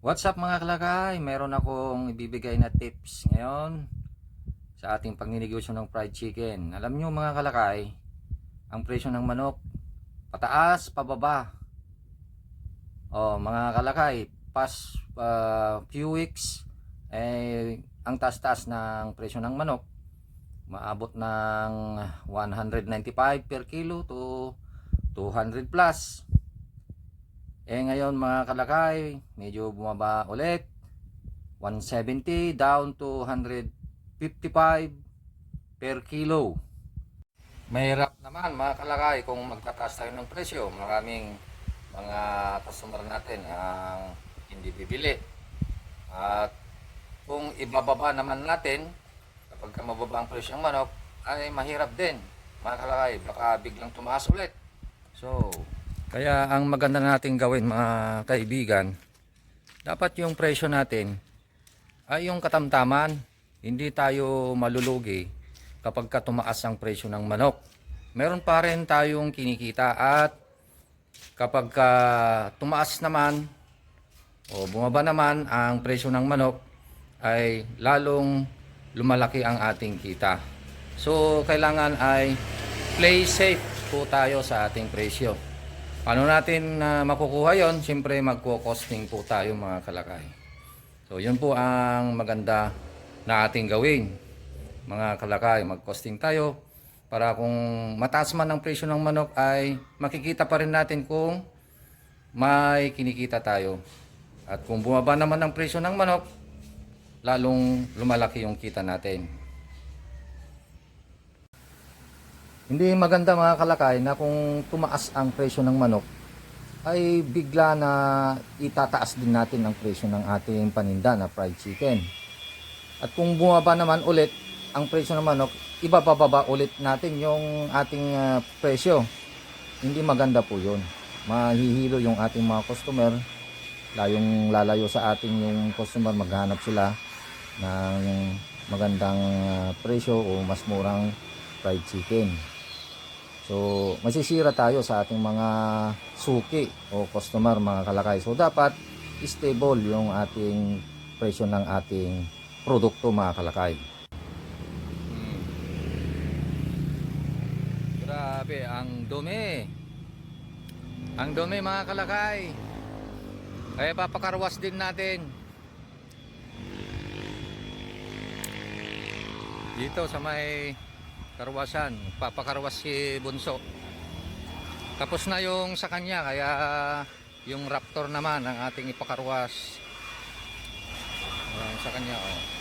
What's up mga kalakay? Meron akong ibibigay na tips ngayon sa ating pagninegosyo ng fried chicken. Alam nyo mga kalakay, ang presyo ng manok, pataas, pababa. Oh, mga kalakay, past uh, few weeks, eh, ang taas-taas ng presyo ng manok, maabot ng 195 per kilo to 200 plus. Eh ngayon mga kalakay, medyo bumaba ulit. 170 down to 155 per kilo. Mahirap naman mga kalakay kung magtataas tayo ng presyo. Maraming mga customer natin ang hindi bibili. At kung ibababa naman natin, kapag ka mababa ang presyo ng manok, ay mahirap din. Mga kalakay, baka biglang tumaas ulit. So, kaya ang maganda nating gawin mga kaibigan, dapat yung presyo natin ay yung katamtaman. Hindi tayo malulugi kapag ka tumaas ang presyo ng manok. Meron pa rin tayong kinikita at kapag ka tumaas naman o bumaba naman ang presyo ng manok ay lalong lumalaki ang ating kita. So kailangan ay play safe po tayo sa ating presyo. Paano natin na makukuha yon? Siyempre magko-costing po tayo mga kalakay. So yun po ang maganda na ating gawin. Mga kalakay, mag-costing tayo para kung mataas man ang presyo ng manok ay makikita pa rin natin kung may kinikita tayo. At kung bumaba naman ang presyo ng manok, lalong lumalaki yung kita natin. Hindi maganda mga kalakay na kung tumaas ang presyo ng manok ay bigla na itataas din natin ang presyo ng ating paninda na fried chicken. At kung bumaba naman ulit ang presyo ng manok, ibababa ulit natin yung ating ah, presyo. Hindi maganda po yun. Mahihilo yung ating mga customer. Layong lalayo sa ating yung customer, maghanap sila ng magandang ah, presyo o mas murang fried chicken. So, masisira tayo sa ating mga suki o customer, mga kalakay. So, dapat stable yung ating presyo ng ating produkto, mga kalakay. Grabe, ang dumi. Ang dumi, mga kalakay. Kaya papakarwas din natin. Dito sa may karwasan, papakarwas si Bunso. Tapos na yung sa kanya, kaya yung Raptor naman ang ating ipakarwas. Ayan, sa kanya, oh.